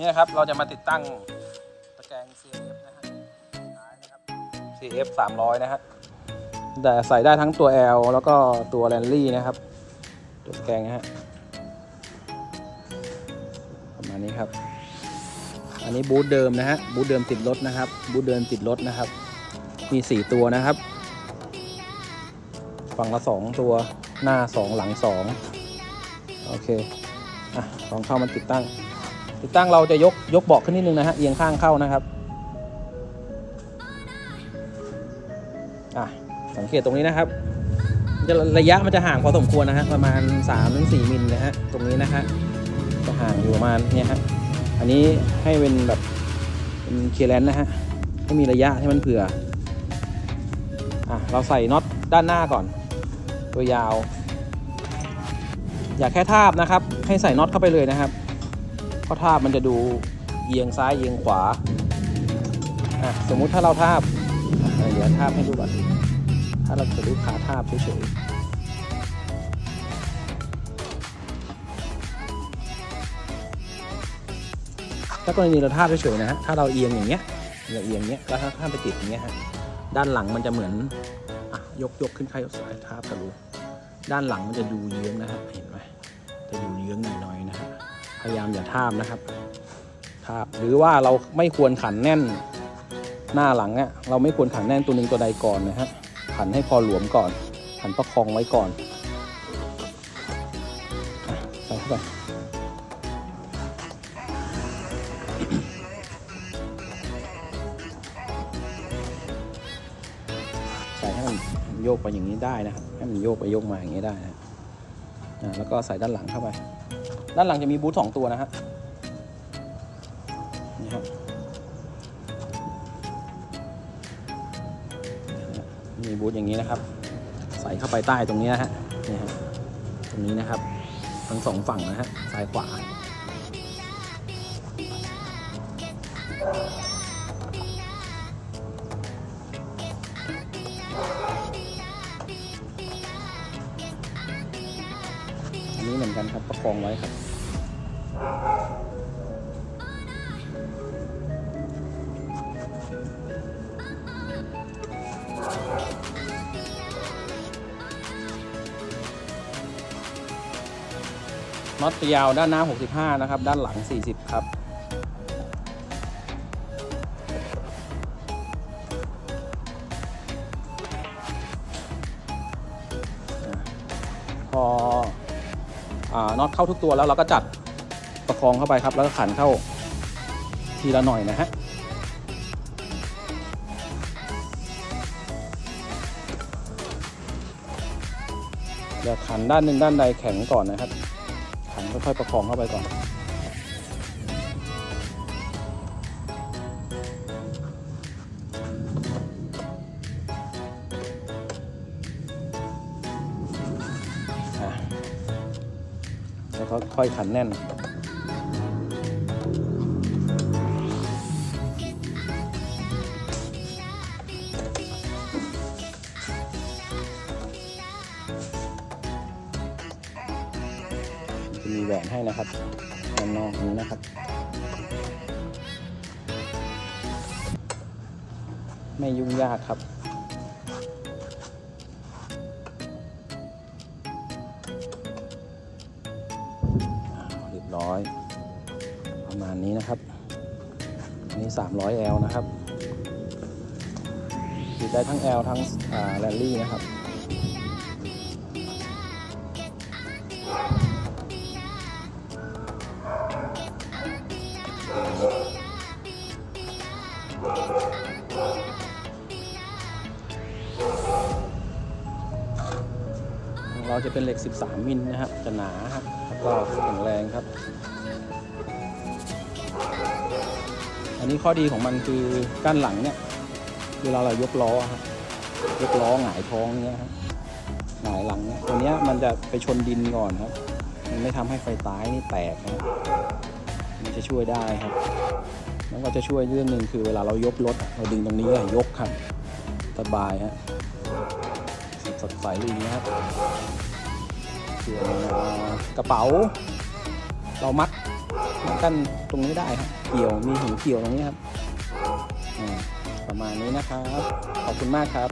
นี่นะครับเราจะมาติดตั้งตะแกรง CF นะฮะท้ายนะครับ CF 300 นะฮะแต่ใส่ได้ทั้งตัว L แล้วก็ตัวแรนลี่นะครับ ตัวตะแกรงนะฮะประมาณนี้ครับ อันนี้บูธเดิมนะฮะบูธเดิมติดรถนะครับบูธเดิมติดรถนะครับ มี 4 ตัวนะครับ ฝั่งละ 2 ตัวหน้า 2 หลัง 2 โอเคอะลองเข้ามาติดตั้ง ติดตั้งเราจะยกยกเบาะขึ้นนิดนึงนะฮะเอียงข้างเข้านะครับอะสังเกตตรงนี้นะครับจะระยะมันจะห่างพอสมควรนะฮะประมาณ3-4มิลนะฮะตรงนี้นะฮะจะห่างอยู่ประมาณเนี่ยฮะอันนี้ให้เป็นแบบเป็นเคลียร์แลนด์นะฮะให้มีระยะให้มันเผื่ออะเราใส่น็อตด้านหน้าก่อน ตัวยาว อย่าแค่ทาบนะครับ ให้ใส่น็อตเข้าไปเลยนะครับ ราะทาบมันจะดูเอียงซ้ายเอียงขวาอะสมมุติถ้าเราทาบอะเดี๋ยวทาบให้ดูก่อนถ้าเราจะดูขาทาบเฉยๆถ้ากรณีเราทาบเฉยๆนะฮะถ้าเราเอียงอย่างเงี้ยเราเอียงเงี้ยแล้วถ้าถ้าไปติดอย่างเงี้ยฮะด้านหลังมันจะเหมือนอะยกยกขึ้นใครสายทาบทะลุด้านหลังมันจะดูเยื้องนะฮะเห็นไหมจะดูเยื้องหน่อยๆนะฮะ พยายามอย่าทาบนะครับ ทาบหรือว่าเราไม่ควรขันแน่นหน้าหลังอะเราไม่ควรขันแน่นตัวหนึ่งตัวใดก่อนนะฮะขันให้พอหลวมก่อนขันประคองไว้ก่อนใส่เข้าไปใส่ให้มันโยกไปอย่างนี้ได้นะครับให้มันโยกไปโยกมาอย่างนี้ได้นะแล้วก็ใส่ด้านหลังเข้าไป ด้านหลังจะมีบูทสองตัวนะฮะนี่ครับมีบูทอย่างนี้นะครับ ใส่เข้าไปใต้ตรงนี้นะฮะนี่ฮะตรงนี้นะครับ ทั้งสองฝั่งนะฮะซ้ายขวา นี้เหมือนกันครับประคองไว้ครับ น็อตยาวด้านหน้า 65 นะครับ ด้านหลัง 40 ครับพอ น็อตเข้าทุกตัวแล้วเราก็จัดประคองเข้าไปครับ แล้วก็ขันเข้าทีละหน่อยนะฮะอย่าขันด้านหนึ่งด้านใดแข็งก่อนนะครับ ขันค่อยๆประคองเข้าไปก่อน ค่อยขันแน่นจะมีแหวนให้นะครับด้านนอกนี้นะครับ ไม่ยุ่งยากครับ ประมาณนี้นะครับอันนี้ 300 L นะครับติดได้ทั้ง L ทั้งแรลลี่นะครับเราจะเป็นเหล็ก 13 มิลนะครับ จะหนาครับ แล้วก็แข็งแรงครับ อันนี้ข้อดีของมันคือด้านหลังเนี่ยเวลาเรายกล้อครับยกล้อหงายท้องเนี่ยครับหงายหลังเนี่ยตัวเนี้ยมันจะไปชนดินก่อนครับ มันไม่ทำให้ไฟท้ายนี่แตกนะครับมันจะช่วยได้ครับ แล้วก็จะช่วยเรื่องหนึ่งคือเวลาเรายกรถเราดึงตรงนี้ยกครับสบายฮะสดใสเลยนะครับส่วนกระเป๋า เรามัด กั้นตรงนี้ได้ครับ เกี่ยวมีหูเกี่ยวตรงนี้ครับประมาณนี้นะครับ ขอบคุณมากครับ